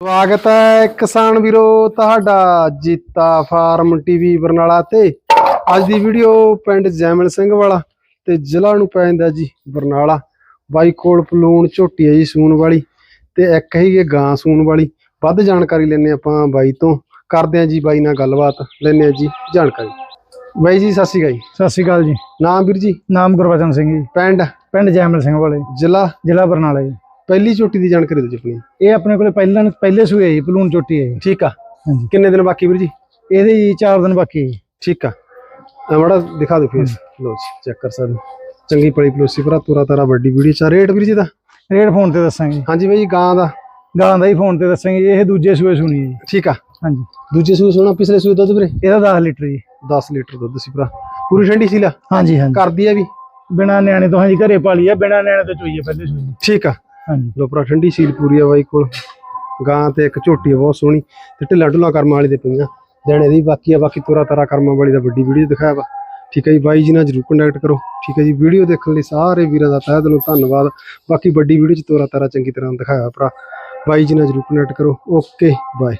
ਸਵਾਗਤ ਹੈ ਕਿਸਾਨ ਵੀਰੋ ਤੁਹਾਡਾ ਜੀਤਾ ਫਾਰਮ ਟੀਵੀ ਬਰਨਾਲਾ ਤੇ। ਅੱਜ ਦੀ ਵੀਡੀਓ ਪਿੰਡ ਜੈਮਲ ਸਿੰਘ ਵਾਲਾ ਤੇ ਜ਼ਿਲ੍ਹਾ ਨੂੰ ਪੈ ਜਾਂਦਾ ਜੀ ਬਰਨਾਲਾ। ਬਾਈ ਕੋਲ ਪਲੂਣ ਝੋਟੀ ਹੈ ਜੀ ਸੂਣ ਵਾਲੀ ਤੇ ਇੱਕ ਹੈਗੀ ਹੈ ਗਾਂ ਸੂਣ ਵਾਲੀ। ਵੱਧ ਜਾਣਕਾਰੀ ਲੈਣੇ ਆਪਾਂ ਬਾਈ ਤੋਂ। ਕਰਦੇ ਆ ਜੀ ਬਾਈ ਨਾਲ ਗੱਲਬਾਤ ਲੈਣੇ ਆ ਜੀ ਜਾਣਕਾਰੀ। ਬਾਈ ਜੀ ਸਤਿ ਸ਼੍ਰੀ ਅਕਾਲ ਜੀ। ਸਤਿ ਸ਼੍ਰੀ ਅਕਾਲ ਜੀ। ਨਾਮ ਵੀਰ ਜੀ? ਨਾਮ ਗੁਰਬਚਨ ਸਿੰਘ ਜੀ। ਪਿੰਡ? ਪਿੰਡ ਜੈਮਲ ਸਿੰਘ ਵਾਲੇ। ਜ਼ਿਲ੍ਹਾ? ਜ਼ਿਲ੍ਹਾ ਬਰਨਾਲਾ ਜੀ। ਪਹਿਲੀ ਝੋਟੀ ਦੀ ਜਾਣਕਾਰੀ ਦਿਓ ਜੀ ਆਪਣੀ। ਇਹ ਆਪਣੇ ਕੋਲੇ ਪਹਿਲਾਂ ਪਹਿਲੇ ਸੂਏ ਜੀ ਪਲੂਨ ਚੋਟੀ ਹੈ ਜੀ। ਠੀਕ ਆ। ਹਾਂਜੀ। ਕਿੰਨੇ ਦਿਨ ਬਾਕੀ ਵੀਰ ਜੀ? ਇਹਦੇ ਜੀ 4 ਦਿਨ ਬਾਕੀ ਹੈ ਜੀ। ਠੀਕ ਆ। ਆ ਮੜਾ ਦਿਖਾ ਦਿਓ ਫੇਸ ਲੋ ਜੀ ਚੈੱਕ ਕਰ ਸਕਦੇ ਹੋ। ਚੰਗੀ ਪਲੀ ਪਲੋਸੀ ਭਰਾ ਤੁਰਾ ਤਾਰਾ ਵੱਡੀ ਵੀਡੀਓ ਚਾ ਰੇਟ ਵੀਰ ਜੀ ਦਾ? ਰੇਟ ਫੋਨ ਤੇ ਦੱਸਾਂਗੇ। ਹਾਂਜੀ ਬਾਈ ਜੀ, ਗਾਂ ਦਾ। ਗਾਂ ਦਾ ਹੀ ਫੋਨ ਤੇ ਦੱਸਾਂਗੇ ਜੀ ਇਹ ਦੂਜੇ ਸੂਏ ਸੁਣੀ ਹੈ ਜੀ। ਠੀਕ ਆ। ਹਾਂਜੀ। ਦੂਜੇ ਸੂਏ ਸੋਣਾ ਪਿਛਲੇ ਸੂਏ ਦੁੱਧ ਵੀਰੇ? ਇਹਦਾ 10 ਲੀਟਰ ਜੀ। 10 ਲੀਟਰ ਦੁੱਧ ਸੀ ਭਰਾ। ਪੂਰੀ ਠੰਡੀ ਸੀ ਲਾ? ਹਾਂਜੀ ਹਾਂਜੀ। ਕਰਦੀ ਆ ਵੀ? ਬਿਨਾ ਨਿਆਣੇ ਤੋਂ ਹਾਂਜੀ ਘਰੇ ਪਾਲੀ ਆ ਬਿਨਾ ਨਿਆਣੇ ਤੋਂ ਚੋਈ ਹੈ ਪਹਿਲੇ ਸੂਏ। ਠੀਕ ਆ। ਹਾਂਜੀ। ਲੋ ਠੰਡੀ ਸੀਲ ਪੂਰੀ ਆ ਬਾਈ ਕੋਲ। ਗਾਂ ਤੇ ਇੱਕ ਝੋਟੀ ਆ, ਬਹੁਤ ਸੋਹਣੀ। ਤੇ ਢਿੱਲਾ ਢੁੱਲਾ ਕਰਮਾਂ ਵਾਲੀ ਦੇ ਪਈਆਂ। ਦੇਣੇ ਦੀ ਬਾਕੀ ਆ, ਬਾਕੀ ਤੋਰਾ ਤਾਰਾ ਕਰਮਾਂ ਵਾਲੀ ਦਾ ਵੱਡੀ ਵੀਡੀਓ ਦਿਖਾਇਆ ਵਾ। ਠੀਕ ਹੈ ਜੀ, ਬਾਈ ਜੀ ਨਾਲ ਜਰੂਰ ਕੰਟੈਕਟ ਕਰੋ। ਠੀਕ ਹੈ ਜੀ, ਵੀਡੀਓ ਦੇਖਣ ਲਈ ਸਾਰੇ ਵੀਰਾਂ ਦਾ ਤਹਿ ਦਿਲੋਂ ਧੰਨਵਾਦ। ਬਾਕੀ ਵੱਡੀ ਵੀਡੀਓ ਚ ਤੋਰਾ ਤਾਰਾ ਚੰਗੀ ਤਰ੍ਹਾਂ ਦਿਖਾਇਆ ਭਰਾ। ਬਾਈ ਜੀ ਨਾਲ ਜਰੂਰ ਕੰਟੈਕਟ ਕਰੋ। Okay bye